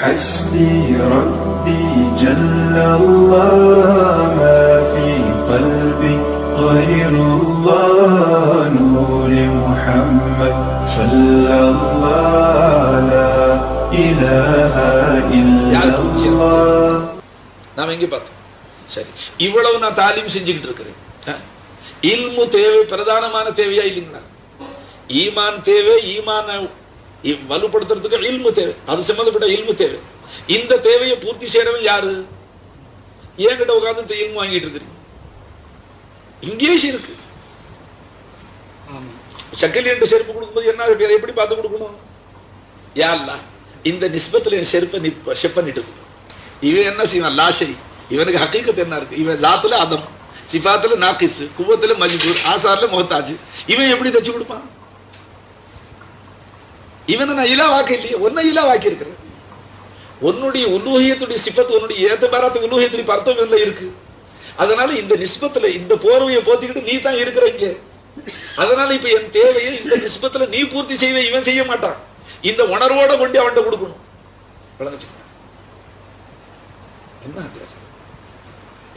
حسبي ربي جل الله ما في قلبي غير الله نور محمد صلى الله لا إله إلا الله நாம எங்கே பார்த்தோம் சரி இவ்வளவு நான் தாலீம் செஞ்சுக்கிட்டு இருக்கிறேன் ஆ? இல்மு தேவை பிரதானமான தேவையா இல்லைங்களா ஈமான் தேவை ஈமான இ- வலுப்படுத்துறதுக்கு இல்மு தேவை. அது சம்பந்தப்பட்ட இல்மு தேவை. இந்த தேவையை பூர்த்தி செய்யறவன் யாரு? என்கிட்ட உட்கார்ந்து இந்த இல்மு வாங்கிட்டு இருக்கிறீங்க. இங்கேஷ் இருக்கு. சக்கலி என்ற செருப்பு கொடுக்கும்போது என்ன எப்படி பார்த்து கொடுக்கணும்? யா அல்லாஹ், இந்த நிஸ்பத்துல என் செருப்பை நிப்ப செப் பண்ணிட்டு. இவன் என்ன செய்வான்? லாஷை இவனுக்கு ஹக்கீக்கத் என்ன இருக்கு? இவன் ஜாத்துல அதம் சிஃபாத்துல நாக்கிஸ் குவத்துல மஜ்பூர் ஆசார்ல முகத்தாஜ் இவன் எப்படி தச்சு கொடுப்பான்? இவனை நான் இலா வாக்க இல்லையே ஒன்னை இலா வாக்கி இருக்கிறேன். உன்னுடைய உலூகியத்துடைய சிஃபத் உன்னுடைய ஏத்தபாராத்து உலூகியத்துடைய பர்த்தம் இருக்கு? அதனால இந்த நிஸ்பத்துல இந்த போர்வையை போத்திக்கிட்டு நீ தான் இருக்கிற இங்க. அதனால இப்ப என் தேவையை இந்த நிஸ்பத்துல நீ பூர்த்தி செய்வே இவன் செய்ய மாட்டான். இந்த உணர்வோட கொண்டு அவன்கிட்ட கொடுக்கணும். என்ன ஆச்சாரம்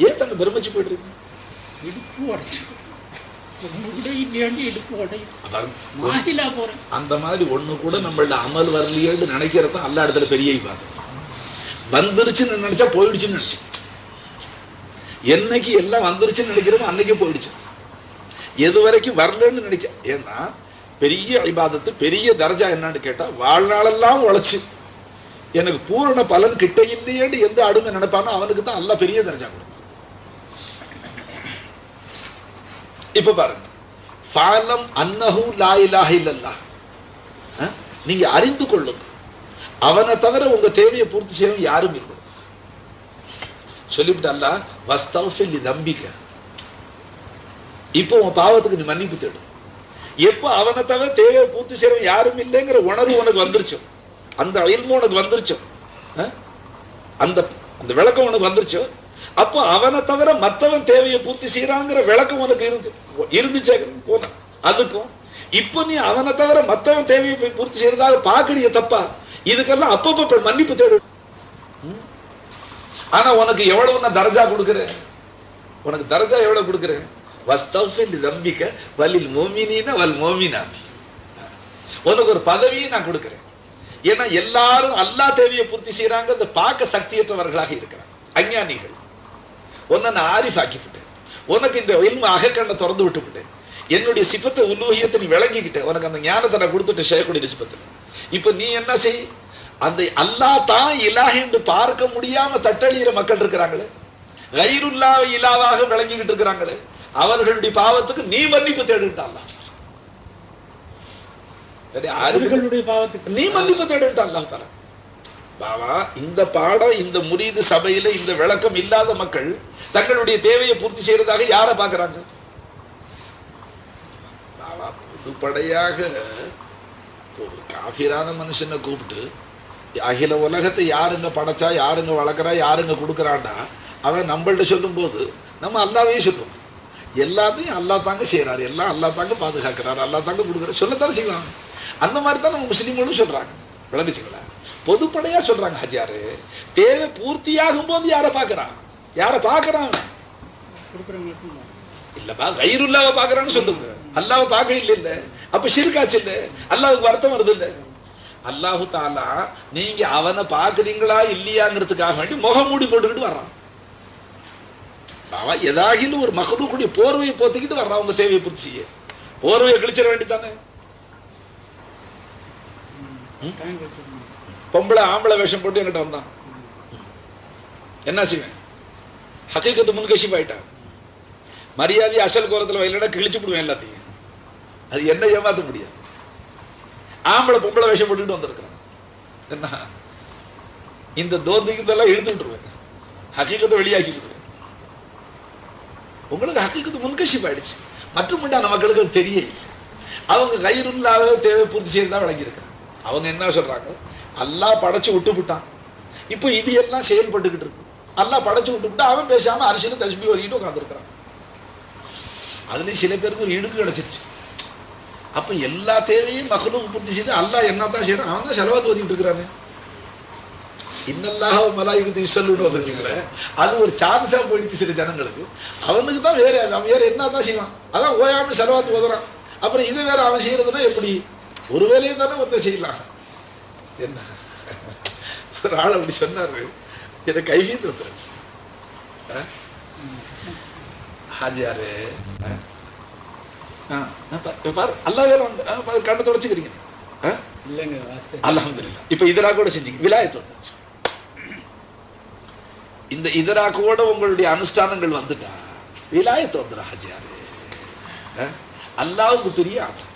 ஏன் தங்க பிரமிச்சு போயிட்டு இருக்கு? இடுப்பு உடைச்சு. அந்த மாதிரி ஒண்ணு கூட நம்மள அமல் வரலையேன்னு நினைக்கிறது அல்ல இடத்துல பெரிய இபாதத் வந்துருச்சுன்னு நினைச்சா போயிடுச்சுன்னு நினைச்சு. என்னைக்கு எல்லாம் வந்துருச்சுன்னு நினைக்கிறோமோ அன்னைக்கு போயிடுச்சு. எது வரைக்கும் வரலன்னு நினைக்க ஏன்னா பெரிய இபாதத்து பெரிய தர்ஜா என்னன்னு கேட்டா வாழ்நாளெல்லாம் உழைச்சு. எனக்கு பூரண பலன் கிட்ட இல்லையேன்னு எந்த அடிமை நினைப்பானோ அவனுக்கு தான் அல்ல பெரிய தர்ஜா கொடுப்பான். இப்ப பாருங்க. ஃபாலம் அன்னஹு லா இலாஹ இல்லல்லா அஹ்? நீங்க அறிந்து கொள்ளுங்க. அவனை தவிர உங்க தேவையை பூர்த்தி செய்யவும் யாரும் இல்லை. சொல்லிவிட்டு அல்லாஹ் வஸ்தஃபில் நம்பிக்கை இப்போ உன் பாவத்துக்கு நீ மன்னிப்பு தேடு. எப்போ அவனை தவிர தேவையை பூர்த்தி செய்யறவன் யாரும் இல்லைங்கிற உணர்வு உனக்கு வந்துருச்சோ. அந்த அயல்மும் உனக்கு வந்துருச்சோ. அந்த அந்த விளக்கம் உனக்கு வந்துருச்சோ. அப்போ அவனை தவிர மத்தவன் தேவையை பூர்த்தி செய்யறாங்கிற விளக்கம் உனக்கு இருந்து இருந்துச்சே போன. அதுக்கும் இப்போ நீ அவனை தவிர மத்தவன் தேவையை போய் பூர்த்தி செய்யறதாக பாக்குறிய தப்பா? இதுக்கெல்லாம் அப்பப்ப மன்னிப்பு தேடு. ஆனா உனக்கு எவ்வளவு நான் தர்ஜா கொடுக்குறேன்? உனக்கு தர்ஜா எவ்வளவு கொடுக்குறேன்? வஸ்தஃபில் நம்பிக்கை வலில் மோமினா வல் மோமினாதி. உனக்கு ஒரு பதவியை நான் கொடுக்குறேன். ஏன்னா எல்லாரும் அல்லா தேவையை பூர்த்தி செய்யறாங்க அந்த பார்க்க சக்தியற்றவர்களாக இருக்கிறாங்க. அஞ்ஞானிகள். உன்னை நான் ஆரிஃப் ஆக்கிவிட்டேன் உனக்கு இந்த இல்ம அகக்கண்ணை திறந்து விட்டுவிட்டேன் என்னுடைய சிப்பத்தை உலூகியத்தை நீ விளங்கிக்கிட்டேன் உனக்கு அந்த ஞானத்தை நான் கொடுத்துட்டு செய்யக்கூடிய சிப்பத்தில் இப்ப நீ என்ன செய் அந்த அல்லாஹ் தான் இலாஹ் என்று பார்க்க முடியாம தட்டழியிற மக்கள் இருக்கிறாங்களே கைருல்லா இலாவாக விளங்கிக்கிட்டு இருக்கிறாங்களே அவர்களுடைய பாவத்துக்கு நீ மன்னிப்பு தேடுட்டான் அவர்களுடைய பாவத்துக்கு நீ மன்னிப்பு தேடுட்டான் அல்லாஹ் தஆலா பாவா இந்த பாடம் இந்த முரீது சபையில இந்த விளக்கம் இல்லாத மக்கள் தங்களுடைய தேவையை பூர்த்தி செய்யறதாக யாரை பார்க்கறாங்க? பாவா பொதுப்படையாக ஒரு காஃபிரான மனுஷனை கூப்பிட்டு அகில உலகத்தை யாருங்க படைச்சா யாருங்க வளர்க்குறா யாருங்க கொடுக்குறாண்டா அவன் நம்மள்ட்ட சொல்லும்போது நம்ம அல்லாவே சொல்லுவோம் எல்லாத்தையும் அல்லா தாங்க செய்கிறாரு எல்லாம் அல்லா தாங்க பாதுகாக்கிறாரு. அல்லா தாங்க கொடுக்குறாரு. சொல்லத்தானே செய்வாங்க. அந்த மாதிரி தான் நம்ம முஸ்லீம்களும் சொல்றாங்க. விளங்குச்சுங்களா? பொதுப்படையா சொல்றாங்க ஹஜாரு. தேவை பூர்த்தியாகும் போது யாரை பார்க்கறான்? யாரை பார்க்கறான். இல்லப்பா கைருல்லாவை பார்க்கறான்னு சொல்லுங்க. அல்லாவை பார்க்க இல்ல இல்ல. அப்ப ஷிர்காச்சு இல்ல. அல்லாவுக்கு வருத்தம் வருது இல்ல. அல்லாஹு தாலா நீங்க அவனை பார்க்கறீங்களா இல்லையாங்கிறதுக்காக வேண்டி முகம் மூடி போட்டுக்கிட்டு வர்றான். அவன் ஏதாகிலும் ஒரு மகனுக்குடைய போர்வையை போத்திக்கிட்டு வர்றான் உங்க தேவையை பூர்த்தி செய்ய. போர்வையை கிழிச்சிட வேண்டித்தானே. பொம்பளை ஆம்பளை வேஷம் போட்டு என்கிட்ட வந்தான். என்ன செய்வேன்? ஹக்கீக்கத்து முன்கஷிப் ஆயிட்டான் மரியாதை அசல் கோரத்தில் வயலடா கிழிச்சு விடுவேன் எல்லாத்தையும். அது என்ன ஏமாத்த முடியாது. ஆம்பளை பொம்பளை வேஷம் போட்டுக்கிட்டு வந்திருக்கிறான். என்ன? இந்த தோந்திக்கிறதெல்லாம் இழுத்து விட்டுருவேன். ஹக்கீக்கத்தை வெளியாக்கி விடுவேன். உங்களுக்கு ஹக்கீக்கத்து முன்கஷிப் ஆயிடுச்சு. மற்றும் உண்டான மக்களுக்கு அது தெரியல அவங்க கயிறுல்லாத தேவை பூர்த்தி செய்து தான் விளங்கியிருக்கிறாங்க. அவங்க என்ன சொல்றாங்க? அல்லா படைச்சு விட்டு விட்டான். இப்போ இது எல்லாம் செயல்பட்டுக்கிட்டு இருக்கு. அல்லா படைச்சு விட்டு விட்டா அவன் பேசாம அரிசியில் தஸ்பி ஒதுக்கிட்டு உட்காந்துருக்கிறான் அதுலேயும் சில பேருக்கு ஒரு இடுக்கு கிடைச்சிருச்சு. அப்போ எல்லா தேவையும் மகளுக்கு பூர்த்தி செய்து அல்லா என்ன தான் செய்யணும் அவன் தான் செலவாத்து ஒதுக்கிட்டு இருக்கிறானே. இன்னல்லாக மலாய்க்கு யுசல்லுன்னு வந்துச்சுங்களேன் அது ஒரு சான்ஸாக போயிடுச்சு சில ஜனங்களுக்கு. அவனுக்கு தான் வேற அவன் வேற என்ன தான் செய்வான்? அதான் ஓயாமல் செலவாத்து ஓதுறான். அப்புறம் இதை வேற அவன் செய்யறதுன்னா எப்படி? ஒரு வேலையை தானே ஒருத்தன் செய்யலாம். என்ன? ஒரு ஆள் அப்படி சொன்னாரு. எனக்கு கைஃபீத்து வந்துருச்சு? ஹாஜியாரு. பாரு, அல்லா வேலை வந்து கண்ணை தொடச்சுக்கிறீங்க அல்ஹம்துலில்லாஹ் இப்ப இதரா கூட செஞ்சீங்க விலாயத்து வந்துருச்சு. இந்த இதராக்கோட உங்களுடைய அனுஷ்டானங்கள் வந்துட்டா விலாயத்து வந்துடும் ஹஜியாரு. அஹ்? அல்லாஹ்வுக்கு பெரிய ஆட்டம்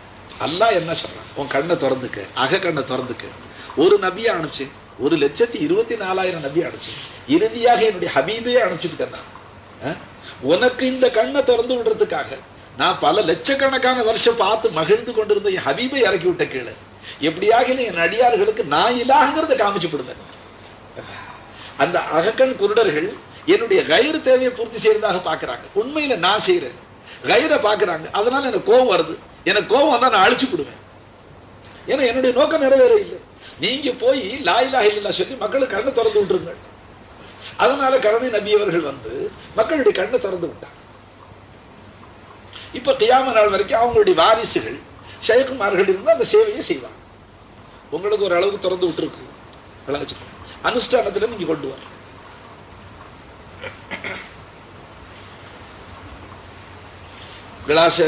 அல்லாஹ் என்ன சொல்றான்? உன் கண்ணை திறந்துக்க அக கண்ணை திறந்துக்க. ஒரு நபியை அனுப்பிச்சு ஒரு லட்சத்தி இருபத்தி நாலாயிரம் நபியை அனுப்பிச்சு இறுதியாக என்னுடைய ஹபீபையே அனுப்பிச்சுட்டு அஹ்? உனக்கு இந்த கண்ணை திறந்து விடுறதுக்காக நான் பல லட்சக்கணக்கான வருஷம் பார்த்து மகிழ்ந்து கொண்டிருந்த என் ஹபீபை இறக்கி விட்ட கீழே எப்படியாக என் அடியார்களுக்கு நான் இல்லாங்கிறத காமிச்சு விடுவேன் அந்த அகக்கண் குருடர்கள் என்னுடைய கயிறு தேவையை பூர்த்தி செய்யறதாக பார்க்குறாங்க. உண்மையில நான் செய்யறேன். கயிறை பார்க்குறாங்க. அதனால எனக்கு கோபம் வருது. எனக்கு கோவம் தான் நான் அழிச்சு விடுவேன். ஏன்னா என்னுடைய நோக்கம் நிறைவேற இல்லை. நீங்க போய் லாயிலா இல்லா சொல்லி மக்களுக்கு கண்ணை திறந்து விட்டுருங்க. அதனால கருணை நபி அவர்கள் வந்து மக்களுடைய கண்ணை திறந்து விட்டாங்க. இப்ப கியாம நாள் வரைக்கும் அவங்களுடைய வாரிசுகள் ஷேகுமார்கள் இருந்து அந்த சேவையை செய்வாங்க. உங்களுக்கு ஒரு அளவுக்கு திறந்து விட்டுருக்கு. விளங்குச்சு அனுஷ்டானத்துல நீங்க கொண்டு வர விளாச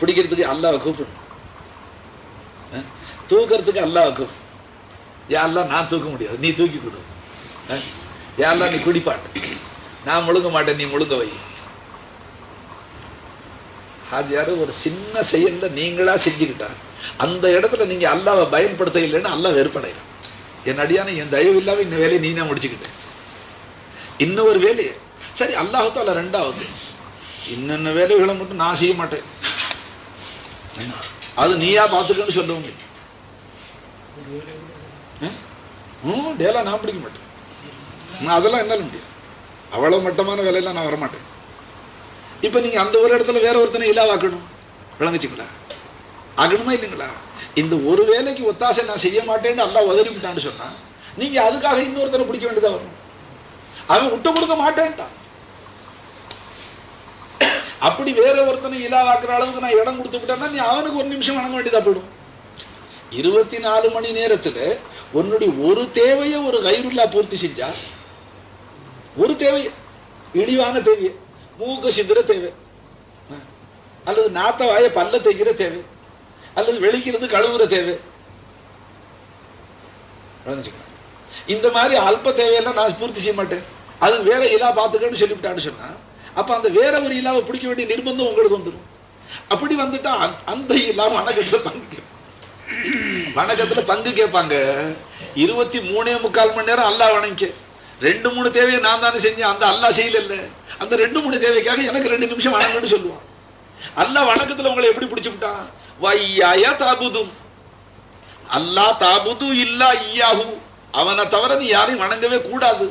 பிடிக்கிறதுக்கு அல்லாவை கூப்பிடணும். தூக்கிறதுக்கு அல்லாவுக்கும் யாரெல்லாம் நான் தூக்க முடியாது. நீ தூக்கி கொடு. யாரெல்லாம் நீ குடிப்பாட்டு. நான் முழுங்க மாட்டேன் நீ முழுங்க வை. ஹாஜியார் ஒரு சின்ன செயல்ல நீங்களா செஞ்சுக்கிட்டா அந்த இடத்துல நீங்க அல்லாவை பயன்படுத்த இல்லைன்னு அல்லாஹ் வெறுப்படைகிறான் என் அடியான என் தயவு இல்லாம இந்த வேலையை நீனே முடிச்சுக்கிட்டேன். இன்னொரு வேலையை. சரி அல்லாஹத்தால ரெண்டாவது. இன்னென்ன வேலைகளை மட்டும் நான் செய்ய மாட்டேன். அது நீயா பார்த்துக்கன்னு சொல்லவும் ம் டேலா நான் பிடிக்க மாட்டேன். நான் அதெல்லாம் என்னால் முடியும் அவ்வளோ மட்டமான வேலையெல்லாம் நான் வரமாட்டேன். இப்போ நீங்கள் அந்த ஒரு இடத்துல வேற ஒருத்தனை இல்லாவாக்கணும் விளங்குச்சிங்களா? ஆகணுமா இல்லைங்களா? இந்த ஒரு வேலைக்கு ஒத்தாசை நான் செய்ய மாட்டேன்னு அல்லா உதறிவிட்டான்னு சொன்னால் நீங்கள் அதுக்காக இன்னொருத்தனை பிடிக்க வேண்டியதாக வரும்? அவன் விட்டு கொடுக்க மாட்டேன்ட்டான். அப்படி வேற ஒருத்தனை இலாவாக்குற அளவுக்கு நான் இடம் கொடுத்து விட்டேன்னா நீ அவனுக்கு ஒரு நிமிஷம் வணங்க வேண்டியதாக போயிடும். இருபத்தி நாலு மணி நேரத்தில் உன்னுடைய ஒரு தேவையை ஒரு கயிறுல்லா பூர்த்தி செஞ்சா ஒரு தேவை இழிவான தேவை மூக்க சிந்துற தேவை அல்லது நாத்த வாய பல்ல தைக்கிற தேவை அல்லது வெளிக்கிறது கழுவுற தேவை. இந்த மாதிரி அல்ப தேவையெல்லாம் நான் பூர்த்தி செய்ய மாட்டேன். அது வேற இலா பார்த்துக்கன்னு சொல்லிவிட்டான்னு சொன்னா அப்ப அந்த வேற ஒரு இலாவை பிடிக்க வேண்டிய நிர்பந்தம் உங்களுக்கு வந்துடும் அப்படி வந்துட்டா அந்த- அந்த அணைக்கட்டில் பங்கு வணக்கத்துல பங்கு கேட்பாங்க. இருபத்தி மூணே முக்கால் மணி நேரம் அல்லாஹ் வணங்க ரெண்டு மூணு தேவையை நான் தானே செஞ்சேன் அந்த அல்லாஹ் செய்யல அந்த ரெண்டு மூணு தேவைக்காக எனக்கு ரெண்டு நிமிஷம் வணங்கன்னு சொல்லுவான். அல்லாஹ் வணக்கத்துல உங்களை எப்படி பிடிச்சு விட்டான்? வையாயா தாபுதும். அல்லாஹ் தாபுது இல்லா ஐயாஹு அவனை தவிர நீ யாரையும் வணங்கவே கூடாது.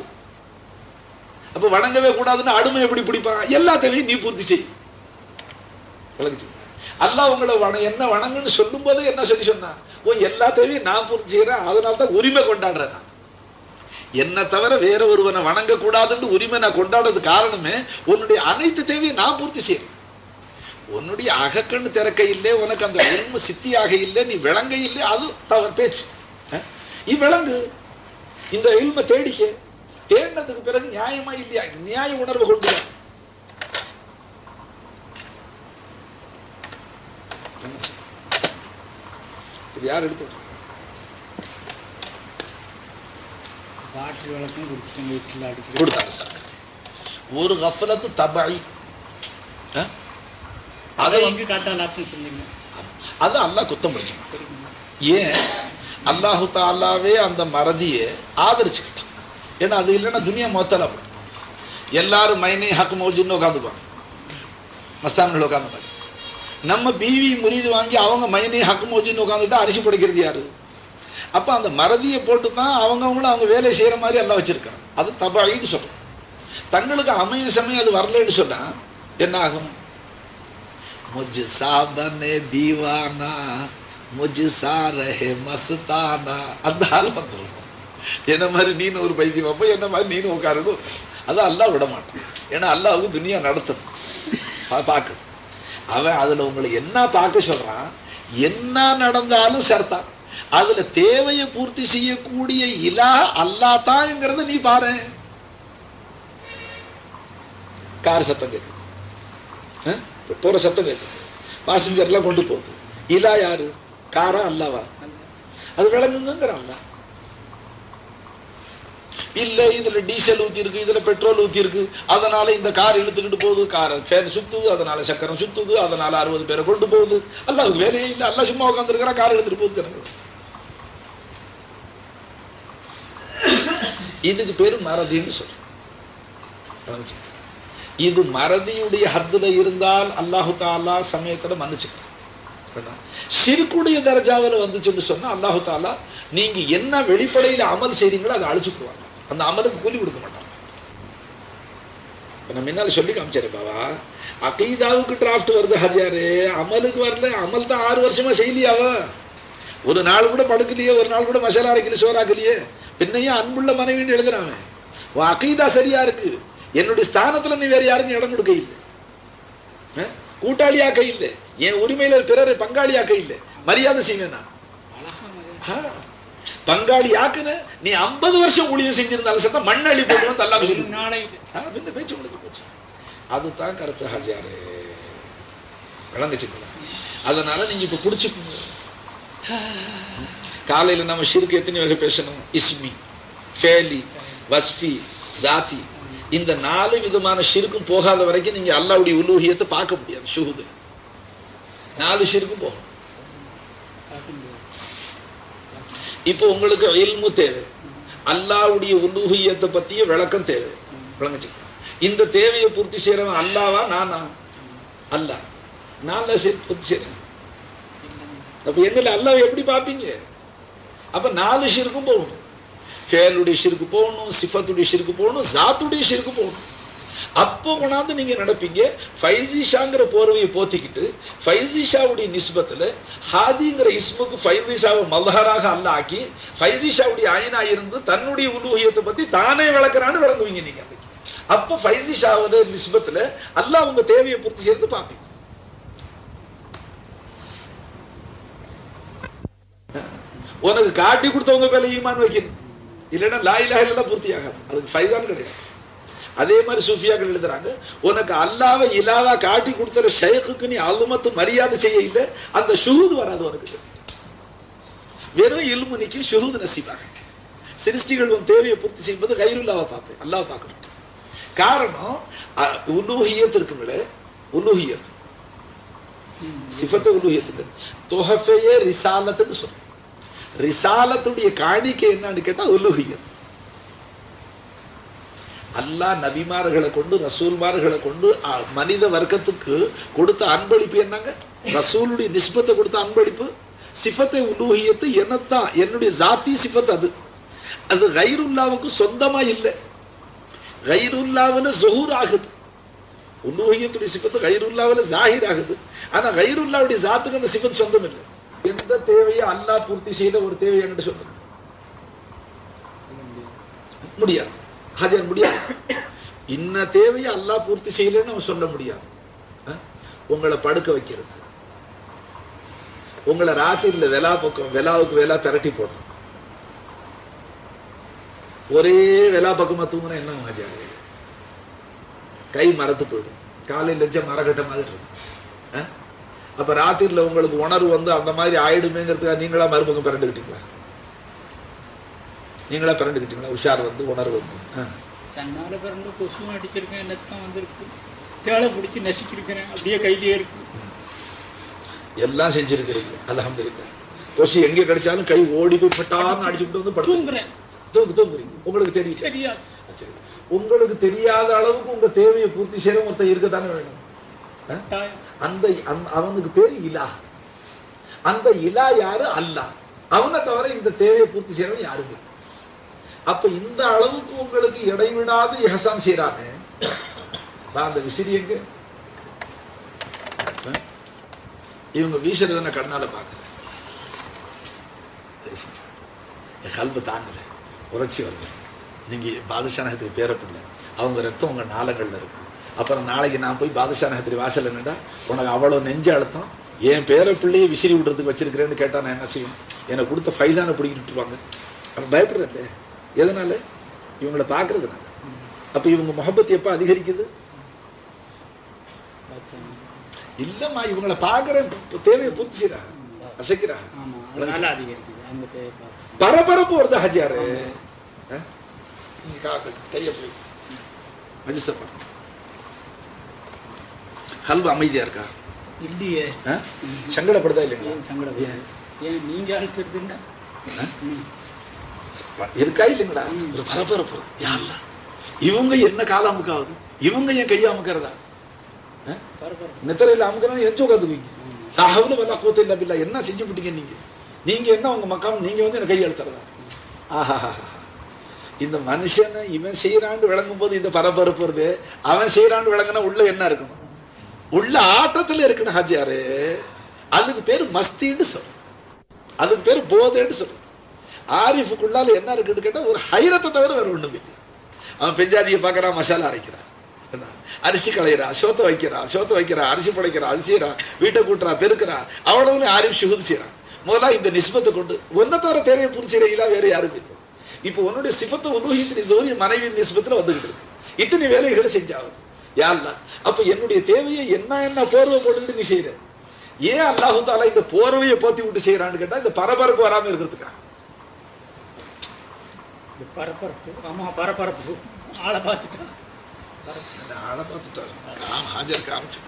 அப்ப வணங்கவே கூடாதுன்னு அடிமை எப்படி பிடிப்பான்? எல்லா தேவையும் நீ பூர்த்தி செய். விளங்குச்சு அல்லாஹ் உங்களை வண என்ன வணங்குன்னு சொல்லும் போதே என்ன சொல்லி சொன்னான்? ஓ எல்லா தேவையும் நான் புரிஞ்சுக்கிறேன் அதனால தான் உரிமை கொண்டாடுறேன் நான். என்னை தவிர வேற ஒருவனை வணங்க கூடாதுன்னு உரிமை நான் கொண்டாடுறது காரணமே உன்னுடைய அனைத்து தேவையும் நான் பூர்த்தி செய்யறேன். உன்னுடைய அகக்கண்ணு திறக்க இல்லை உனக்கு அந்த உண்மை சித்தியாக இல்லை நீ விளங்க இல்லை அது தவறு பேச்சு. நீ விளங்கு. இந்த இல்மை தேடிக்க. தேடினதுக்கு பிறகு நியாயமா இல்லையா? நியாய உணர்வு கொண்டு இது யார் எடுத்து கொடுத்தாங்க சார். ஒரு கஃபலத்து தபாய்? அதை வந்து அது அல்லாஹ் குத்தம் சரிங்களா ஏன்? அல்லாஹு தாலாவே அந்த மறதியை ஆதரிச்சுக்கிட்டான். ஏன்னா அது இல்லைன்னா துனியா மொத்தலா போடும் எல்லாரும் மைனே ஹக் மௌஜின்னு உட்காந்துப்பாங்க மஸ்தான்கள் உட்காந்துப்பாங்க நம்ம பிவி முறிது வாங்கி அவங்க மைனி ஹக்குமோஜின்னு உட்காந்துக்கிட்டு அரிசி படைக்கிறது யார்? அப்போ அந்த மறதியை போட்டு தான் அவங்கவுங்களும் அவங்க வேலை செய்கிற மாதிரி எல்லாம் வச்சுருக்காங்க. அது தபாயின்னு சொல்கிறோம் தங்களுக்கு அமைய சமயம் அது வரலன்னு சொன்னால் என்ன ஆகும் முஜ் சாபனே தீவானா முஜ் சாரஹே மசுதானா அந்த ஆள் வந்துடும் என்ன மாதிரி நீனு ஒரு பைத்தியம் அப்போ என்ன மாதிரி நீனு உட்காரணும்? அதை அல்லா விட மாட்டான் ஏன்னா அல்லாவுக்கு துனியா நடத்தணும். பார்க்கணும். அவன் அதுல உங்களை என்ன பார்க்க சொல்றான் என்ன நடந்தாலும் சரிதான். அதுல தேவையை பூர்த்தி செய்யக்கூடிய இலா அல்லாதாங்கிறத நீ பாரு. கார் சத்தம் கேட்குது. போற சத்தம் கேட்குது. பாசஞ்சர்லாம் கொண்டு போகுது. இலா யாரு? காரா அல்லாவா? அது விளங்குங்கிறான் அல்லா இல்ல இதுல டீசல் ஊத்தி இருக்கு இதுல பெட்ரோல் ஊத்தி இருக்கு அதனால இந்த கார் இழுத்துக்கிட்டு போகுது காரை ஃபேன் சுத்துது அதனால சக்கரம் சுத்துது அதனால அறுபது பேரை கொண்டு போகுது. அல்லாவுக்கு வேலையே இல்லை அல்லா சும்மா உட்காந்துருக்கிறா கார் எடுத்துட்டு போகுது இதுக்கு பேரு மறதின்னு சொல்றோம் இது மறதியுடைய ஹத்துல இருந்தால் அல்லாஹு தாலா சமயத்துல மன்னிச்சுக்கலாம். சிறுக்குடைய தரஜாவில் வந்துச்சுன்னு சொன்னா அல்லாஹு தாலா நீங்க என்ன வெளிப்படையில அமல் செய்றீங்களோ அதை அழிச்சுக்குவாங்க. அந்த அமலுக்கு கூலி கொடுக்க மாட்டாங்க இப்ப நான் முன்னால சொல்லி காமிச்சாரு பாவா. அகீதாவுக்கு டிராஃப்ட் வருது ஹஜாரு. அமலுக்கு வரல அமல் தான் ஆறு வருஷமா செய்யலையாவ ஒரு நாள் கூட படுக்கலையே ஒரு நாள் கூட மசாலா அரைக்கல சோறாக்கலையே பின்னையும் அன்புள்ள மனைவின்னு எழுதுறாங்க உன் அகீதா சரியா இருக்கு. என்னுடைய ஸ்தானத்துல நீ வேற யாருக்கும் இடம் கொடுக்க இல்லை? கூட்டாளியாக்க இல்லை என் உரிமையில பிறரை பங்காளியாக்க இல்லை மரியாதை செய்வேன்? நான். பங்காளி ஆக்குன நீ ஐம்பது வருஷம் ஊழியம் செஞ்சிருந்தாலும் சத்தம் மண் அள்ளி போட்டு தள்ளாம சொல்லி. பின்ன பேச்சு உங்களுக்கு போச்சு. அதுதான் கருத்து ஹாஜாரு. விளங்குச்சுங்களா அதனால நீங்க இப்ப புடிச்சுக்கோங்க காலையில நம்ம ஷிருக்கு எத்தனை வகை பேசணும்? இஸ்மி ஃபேலி வஸ்ஃபி ஜாதி. இந்த நாலு விதமான ஷிருக்கும் போகாத வரைக்கும் நீங்க அல்லாவுடைய உலூகியத்தை பார்க்க முடியாது ஷுஹுதுல. நாலு ஷிருக்கும் போகணும் பார்க்க முடியாது இப்போ உங்களுக்கு இல்மு தேவை. அல்லாவுடைய உலூகியத்தை பற்றிய விளக்கம் தேவை. விளங்குச்சு. இந்த தேவையை பூர்த்தி செய்கிறவன் அல்லாவா? நானா? அல்லா. நான் தான் பூர்த்தி செய்கிறேன் அப்போ என்னல அல்லாவை எப்படி பார்ப்பீங்க? அப்போ நாலு ஷிருக்கும் போகணும். ஃபேலுடைய ஷிருக்கு போகணும் சிஃபத்துடைய ஷிருக்கு போகணும் ஜாத்துடைய ஷிருக்கு போகணும். அப்போ கொண்டாந்து நீங்கள் நடப்பீங்க. ஃபைசிஷாங்கிற போர்வையை போத்திக்கிட்டு ஃபைசிஷாவுடைய நிஸ்பத்தில் ஹாதிங்கிற இஸ்முக்கு ஃபைசிஷாவை மல்ஹராக அல்ல ஆக்கி ஃபைசிஷாவுடைய ஆயினா இருந்து தன்னுடைய உலூகியத்தை பற்றி தானே விளக்குறான்னு விளங்குவீங்க நீங்கள் அன்னைக்கு. அப்போ ஃபைசிஷாவோட நிஸ்பத்தில் அல்ல உங்க தேவையை பூர்த்தி சேர்ந்து பார்ப்பீங்க. உனக்கு காட்டி கொடுத்தவங்க மேல ஈமான் வைக்கணும். இல்லைன்னா லாயிலாக இல்லைன்னா பூர்த்தி ஆகாது அதுக்கு ஃபைதான் கிடையாது. அதே மாதிரி சூஃபியாக்கள் எழுதுறாங்க உனக்கு அல்லாவை இலாவா காட்டி கொடுத்துற ஷேக்குக்கு நீ அலுமத்து மரியாதை செய்ய இல்லை அந்த ஷுஹூது வராது உனக்கு. வெறும் இல்முனிக்கு ஷுகுது ஷுஹூது நசீபாக. சிருஷ்டிகள் உன் தேவையை பூர்த்தி செய்யும்போது கைருல்லாவை பார்ப்பேன் அல்லாவை பார்க்கணும். காரணம் அ- உலூஹியத் இருக்குங்களே உலூஹியத் சிஃபத்தை உலூஹியத்துக்கு. தொஹஃபையே ரிசாலத்துன்னு சொல்றோம் ரிசாலத்துடைய காணிக்கை என்னன்னு கேட்டா உலுஹியத் அல்லாஹ் நபிமார்களை கொண்டு ரசூல்மார்களை கொண்டு அ, மனித வர்க்கத்துக்கு கொடுத்த அன்பளிப்பு என்னங்க? ரசூலுடைய நிஸ்பத்தை கொடுத்த அன்பளிப்பு? சிஃபத்தை உலூஹியத்து என்னத்தான் என்னுடைய ஜாத்தி சிஃபத் அது. அது கைருல்லாவுக்கு சொந்தமா இல்லை. கைருல்லாவில் ஜொஹூர் ஆகுது. உலூகியத்துடைய சிஃபத்து கைருல்லாவில் ஜாகிர் ஆகுது. ஆனா கைருல்லாவுடைய ஜாத்துக்கு அந்த சிஃபத் சொந்தம் இல்லை எந்த தேவையை அல்லாஹ் பூர்த்தி செய்த ஒரு தேவை என்கிட்ட சொல்லுங்க. முடியாது. ஹாஜர் முடியாது. இன்ன தேவையை அல்லா பூர்த்தி செய்யலைன்னு அவன் சொல்ல முடியாது. உங்களை படுக்க வைக்கிறது. உங்களை ராத்திரில வெலா பக்கம் வெலாவுக்கு வெலா திரட்டி போடணும். ஒரே வெலா பக்கமா தூங்கினா என்ன ஹாஜர்? கை மறத்து போயிடும். காலையில் லஞ்சம் மரக்கட்ட மாதிரி இருக்கும். அஹ்? அப்ப ராத்திரில உங்களுக்கு உணர்வு வந்து அந்த மாதிரி ஆயிடுமேங்கிறதுக்காக நீங்களா மறுபக்கம் பிறண்டுக்கிட்டீங்களா நீங்களா பிறண்டுக்கிட்டீங்களா உஷார் வந்து உணர்வு வந்து. தன்னால பிறந்து கொசுவும் அடிச்சிருக்கேன் நெத்தம் வந்திருக்கு தேளை பிடிச்சி நசுக்கிருக்கிறேன் அப்படியே கையிலேயே இருக்கு. எல்லாம் செஞ்சிருக்கிறீங்க. அல்ஹம்துலில்லாஹ். கொசு எங்க கிடைச்சாலும் கை ஓடி போய் பட்டான்னு அடிச்சுட்டு வந்து தூங்குறேன். தூங்கு தூங்குறீங்க. உங்களுக்கு தெரியும். சரியா சரி. உங்களுக்கு தெரியாத அளவுக்கு உங்க தேவையை பூர்த்தி செய்யற ஒருத்தன் இருக்கத்தானே வேணும். அந்த அவனுக்கு பேரு இலா. அந்த இலா யாரு? அல்லாஹ். அவனை தவிர இந்த தேவையை பூர்த்தி செய்யறவன் யாருமே. அப்ப இந்த அளவுக்கு உங்களுக்கு இடைவிடாது எஹசான் செய்யறாங்க நான் அந்த விசிறி எங்க? இவங்க வீசுறத நான் கண்ணால பாக்குறேன் என் கல்பு தாங்கல. புரட்சி வருது. நீங்க பாதுஷா நகத்துக்கு பேரப்பில்லை அவங்க ரத்தம் உங்க நாளங்கள்ல இருக்கு. அப்புறம் நாளைக்கு நான் போய் பாதுஷா நகத்துக்கு வாசல் என்னடா உனக்கு அவ்வளவு நெஞ்ச அழுத்தம். என் பேர பிள்ளையை விசிறி விடுறதுக்கு வச்சிருக்கிறேன்னு கேட்டா நான் என்ன செய்யும்? எனக்கு கொடுத்த ஃபைசானை பிடிக்கிட்டு விட்டுருவாங்க பயப்படுறேன். எதனால? இவங்களை பார்க்கறதுனால. அப்ப இவங்க முகப்பத் எப்ப அதிகரிக்குது? இல்லம்மா இவங்களை பார்க்கற தேவையை பூர்த்தி செய்யறாங்க அசைக்கிறாங்க. ஆமா அதனால அதிகரிக்குது. அந்த தேவை பரபரப்பு வருது ஹஜியாரு கைய போய் பாருங்க. கல்வி அமைதியா இருக்கா? இல்லையே? சங்கடப்படுதா இல்லைங்களா? சங்கடம் ஏன்? நீங்க அஹ்? இருக்கா இல்லைங்களா? ஒரு பரபரப்பு. யா இவங்க என்ன கால அமுக்காவது? இவங்க என் கையை அமுக்கிறதா? நித்திரையில் அமுக்கிறா எந்த உட்காந்துக்குவீங்க? லாஹவுல வலா கூத்த இல்லை பில்லா. என்ன செஞ்சு விட்டீங்க நீங்க? நீங்க என்ன உங்க மக்காம் நீங்க வந்து எனக்கு கையெழுத்துறதா ஆஹா இந்த மனுஷனை இவன் செய்யறான்னு விளங்கும் போது இந்த பரபரப்பு வருது. அவன் செய்யறான்னு விளங்குனா உள்ள என்ன இருக்கணும்? உள்ள ஆட்டத்துல இருக்கணும் ஹாஜியாரு அதுக்கு பேரு மஸ்தின்னு சொல்லும் அதுக்கு பேரு போதைன்னு சொல்லும் ஆரிஃபுக்குள்ளால என்ன இருக்குன்னு கேட்டால் ஒரு ஹைரத்தை தவிர வேற ஒன்றும் இல்லை அவன் பெஞ்சாதியை பார்க்குறான் மசாலா அரைக்கிறான் என்ன? அரிசி களையிறா சோத்தை வைக்கிறா சோத்தை வைக்கிறா அரிசி படைக்கிறா அரிசி செய்யறா வீட்டை கூட்டுறா பெருக்கிறா. அவ்வளவு ஆரிஃப் சுகுது செய்யறான் முதல்ல இந்த நிஸ்பத்தை கொண்டு ஒன்றை தவிர தேவையை பூர்த்தி செய்யறீங்களா வேற யாரும் இல்லை. இப்போ உன்னுடைய சிபத்தை உருவகித்தினி சோரிய மனைவி நிஸ்பத்தில் வந்துகிட்டு இருக்கு. இத்தனை வேலைகளை செஞ்சாகும் யாருலா அப்ப என்னுடைய தேவையை என்ன என்ன போர்வை போட்டுக்கிட்டு நீ செய்யற ஏன் அல்லாஹு தாலா இந்த போர்வையை போத்தி விட்டு செய்யறான்னு கேட்டா இந்த பரபரப்பு வராம இருக்கிறதுக்காக. இது பரபரப்பு ஆமா பரபரப்பு. ஆளை பார்த்துட்டா. அந்த ஆளை பார்த்துட்டாரு காம் ஹாஜர் காமிச்சு?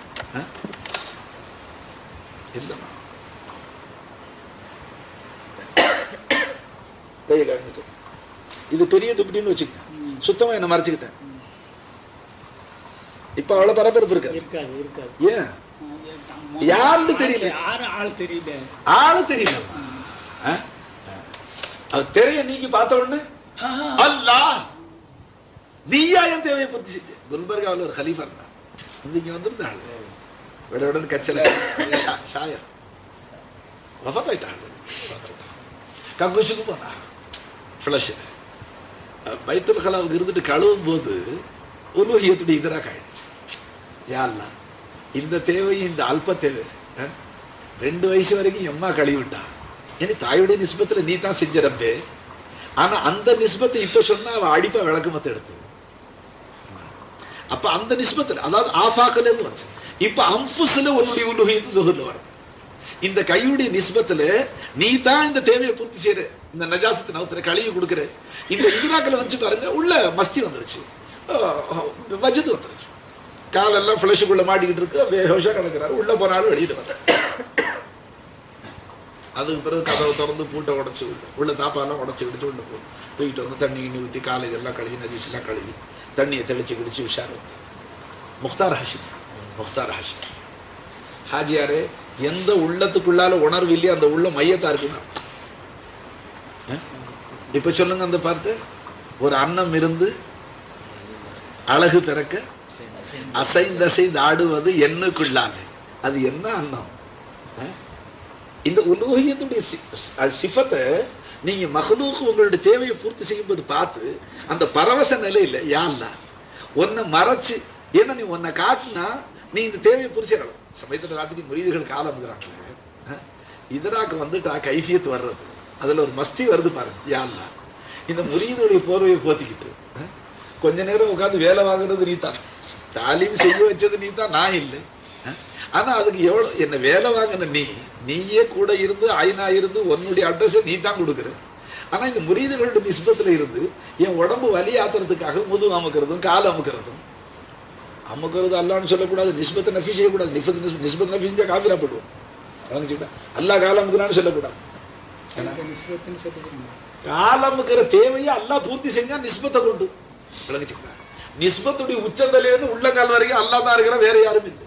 இல்லைம்மா கையை காமிச்சு இது பெரிய துப்படின்னு வச்சுக்க ம். சுத்தமா என்ன மறைச்சுக்கிட்டேன். இப்ப அவ்வளவு பரபரப்பு இருக்காது. ஏன்? யாருன்னு தெரியல. ஆள் தெரியல? ஆளு தெரியல. அது தெரிய நீக்கி பார்த்த உடனே அல்லாஹ் நீயா என் தேவையை பூர்த்தி செஞ்ச. குல்பர்காவில் ஒரு ஹலீஃபா இருந்தான் இங்க வந்திருந்தாள் விட விடன்னு கச்சல. ஷாயர் வஃத் ஆயிட்டாள் கங்குஷுக்கு போனா ஃப்ளஷ் பைத்துல் கலாவுக்கு இருந்துட்டு கழுவும் போது உலோகியத்துடைய இதராக ஆயிடுச்சு. யா இந்த தேவை இந்த அல்ப தேவை ரெண்டு வயசு வரைக்கும் எம்மா கழுவிட்டா இனி தாயுடைய நிஸ்பத்தில் நீ தான் செஞ்ச ரப்பே. ஆனா அந்த நிஸ்பத்தை இப்ப சொன்னா அவ அடிப்பா விளக்கமத்தை எடுத்து. அப்ப அந்த நிஸ்பத்துல அதாவது ஆஃபாக்கல இருந்து வந்து இப்ப அம்புஸ்ல உன்னுடைய உலகியத்து சுகர்ல வரும் இந்த கையுடைய நிஸ்பத்துல நீ தான் இந்த தேவையை பூர்த்தி செய்யற. இந்த நஜாசத்து நவத்துல கழுவி கொடுக்குற. இந்த இந்திராக்களை வச்சு பாருங்க உள்ள மஸ்தி வந்துருச்சு. வஜது வந்துருச்சு. காலெல்லாம் ஃபிளஷுக்குள்ள மாட்டிக்கிட்டு இருக்கு வேஷா கிடக்குறாரு. உள்ள போனாலும் வெளியிட்டு வர அதுக்கு பிறகு கதவை திறந்து பூட்டை உடச்சி உள்ள உள்ள தாப்பாலாம் உடச்சி கிடிச்சு உள்ள போ தூக்கிட்டு வந்து தண்ணி கிண்ணி ஊற்றி காலை இதெல்லாம் கழுவி நஜீஸ்லாம் எல்லாம் கழுவி தண்ணியை தெளிச்சு கிடிச்சு உஷார். முக்தார் ஹாஷிம் முக்தார் ஹாஷிம். ஹாஜியாரே எந்த உள்ளத்துக்குள்ளால உணர்வு இல்லையோ அந்த உள்ள மையத்தா இருக்குன்னா இப்ப சொல்லுங்க அந்த பார்த்து. ஒரு அன்னம் இருந்து அழகு பிறக்க அசைந்தசைந்து ஆடுவது என்னுக்குள்ளாலே. அது என்ன அன்னம்? இந்த உலோகியத்துடைய சிஃபத்தை நீங்க மகளுக்கு உங்களுடைய தேவையை பூர்த்தி செய்யும்போது பார்த்து அந்த பரவச நிலையில் யாழ்லா உன்னை மறைச்சு ஏன்னா நீ உன்னை காட்டினா நீ இந்த தேவையை புரிச்சிடலாம் சமயத்துல ராத்திரி முறியீடுகள் காலம்ங்கிறாங்களே அஹ்? இதராக்கு வந்துட்டா கைஃபியத்து வர்றது. அதுல ஒரு மஸ்தி வருது பாருங்க யாழ்லா இந்த முறியீதுடைய போர்வையை போத்திக்கிட்டு கொஞ்ச நேரம் உட்கார்ந்து வேலை வாங்குறது நீ தான். தாலீம் செய்ய வச்சது நீ தான் நான் இல்லை. அஹ்? ஆனா அதுக்கு எவ்வளவு என்ன வேலை வாங்கின நீ நீயே கூட இருந்து ஆயினா இருந்து உன்னுடைய அட்ரஸை நீ தான் கொடுக்குற. ஆனா இந்த முறியீடுகளோட நிஸ்பத்துல இருந்து என் உடம்பு வலி ஆத்துறதுக்காக முதுகு அமுக்கிறதும் கால் அமுக்கிறதும். அமுக்கிறது அல்லான்னு சொல்லக்கூடாது நிஸ்பத்தை நஃபி செய்யக்கூடாது. நிஃபத் நிஸ்பத் நஃபி செஞ்சா காபிரா போடுவோம். வழங்கிச்சுட்டா அல்லா கால் அமுக்கிறான்னு சொல்லக்கூடாது. காலமுக்கிற தேவையை அல்லாஹ் பூர்த்தி செஞ்சா நிஸ்பத்தை கொண்டு. விளங்கிச்சுக்கா நிஸ்பத்துடைய உச்சந்தலையிலிருந்து உள்ளங்கால் வரைக்கும் அல்லாஹ் தான் இருக்கிற வேற யாரும் இல்லை.